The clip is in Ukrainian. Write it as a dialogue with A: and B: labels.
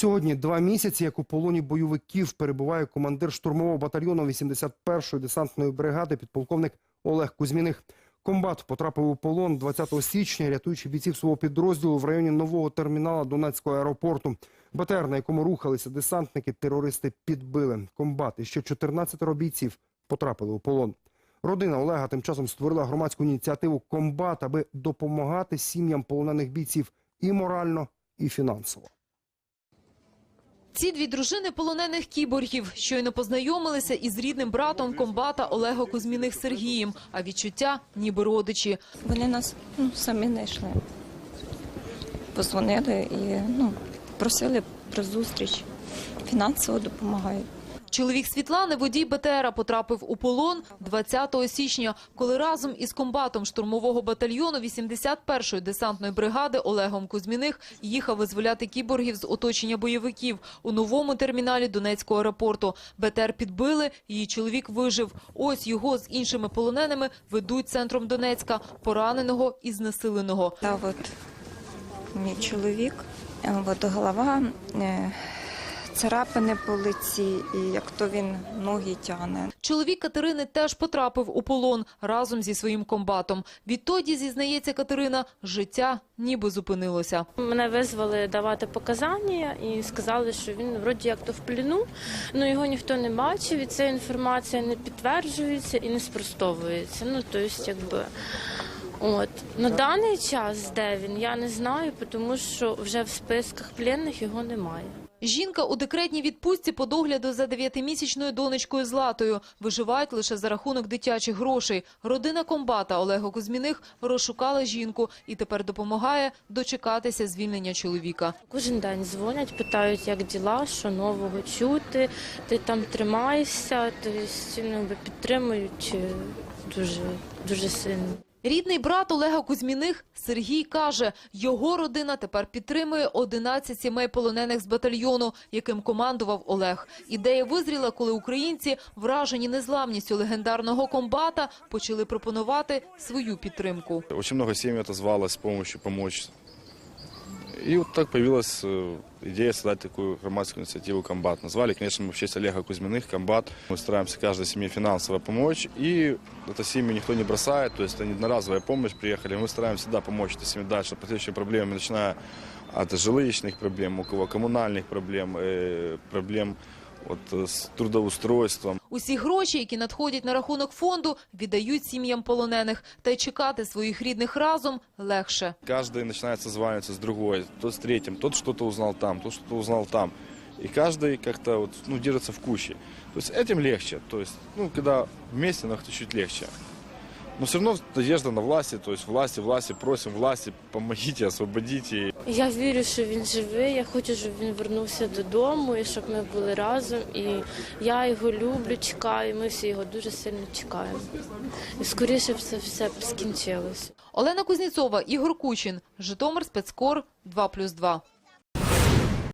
A: Сьогодні два місяці, як у полоні бойовиків, перебуває командир штурмового батальйону 81-ї десантної бригади, підполковник Олег Кузьміних. Комбат потрапив у полон 20 січня, рятуючи бійців свого підрозділу в районі нового термінала Донецького аеропорту. БТР, на якому рухалися десантники, терористи підбили. Комбат і ще 14 бійців потрапили у полон. Родина Олега тим часом створила громадську ініціативу Комбат, аби допомагати сім'ям полонених бійців і морально, і фінансово.
B: Ці дві дружини полонених кіборгів щойно познайомилися із рідним братом комбата Олега Кузьміних Сергієм, а відчуття ніби родичі.
C: Вони нас ну, самі знайшли. Позвонили і ну, просили про зустріч. Фінансово допомагають.
B: Чоловік Світлани, водій БТРа, потрапив у полон 20 січня, коли разом із комбатом штурмового батальйону 81-ї десантної бригади Олегом Кузьміних їхав визволяти кіборгів з оточення бойовиків у новому терміналі Донецького аеропорту. БТР підбили, її чоловік вижив. Ось його з іншими полоненими ведуть центром Донецька, пораненого і знесиленого.
C: Та от мій чоловік, от голова, е, царапини по лиці, і як то він ноги тягне.
B: Чоловік Катерини теж потрапив у полон разом зі своїм комбатом. Відтоді, зізнається Катерина, життя ніби зупинилося.
D: Мене визвали давати показання і сказали, що він вроді як то в плену, але його ніхто не бачив, і ця інформація не підтверджується і не спростовується. Ну, тобто, якби. От на даний час, де він, я не знаю, тому що вже в списках пленних його немає.
B: Жінка у декретній відпустці по догляду за дев'ятимісячною донечкою Златою. Виживають лише за рахунок дитячих грошей. Родина комбата Олега Кузьміних розшукала жінку і тепер допомагає дочекатися звільнення чоловіка.
D: Кожен день дзвонять, питають, як діла, що нового чути, ти там тримаєшся, тобто ну, підтримують е, дуже, дуже сильно.
B: Рідний брат Олега Кузьміних Сергій каже, його родина тепер підтримує 11 сімей полонених з батальйону, яким командував Олег. Ідея визріла, коли українці, вражені незламністю легендарного комбата, почали пропонувати свою підтримку.
E: Дуже много сім'ї с помощью помочь. И вот так появилась э, идея создать такую громадскую инициативу «Комбат». Назвали, конечно, мы в честь Олега Кузьминых «Комбат». Мы стараемся каждой семье финансово помочь. И это семьи никто не бросает, то есть это не одноразовая помощь приехали. Мы стараемся всегда помочь этой семье дальше, по следующим проблемам, начиная от жилищных проблем, у кого коммунальных проблем, э, проблем вот, э, с трудоустройством.
B: Усі гроші, які надходять на рахунок фонду, віддають сім'ям полонених. Та й чекати своїх рідних разом легше.
E: Каждый начинает созваниваться с другой, тот с третьим, тот что-то узнал там, тот что-то узнал там. И каждый как-то вот, ну, держится в куче. То есть этим легче. То есть, ну, когда вместе, но чуть легче. Но все равно надежда на власти, то есть власти, власти, просим власти, помогите, освободите.
D: Я вірю, що він живий. Я хочу, щоб він вернувся додому і щоб ми були разом. І я його люблю, чекаю. Ми всі його дуже сильно чекаємо. І скоріше все б скінчилось.
B: Олена Кузніцова, Ігор Кучин, Житомир, Спецкор, 2+,2.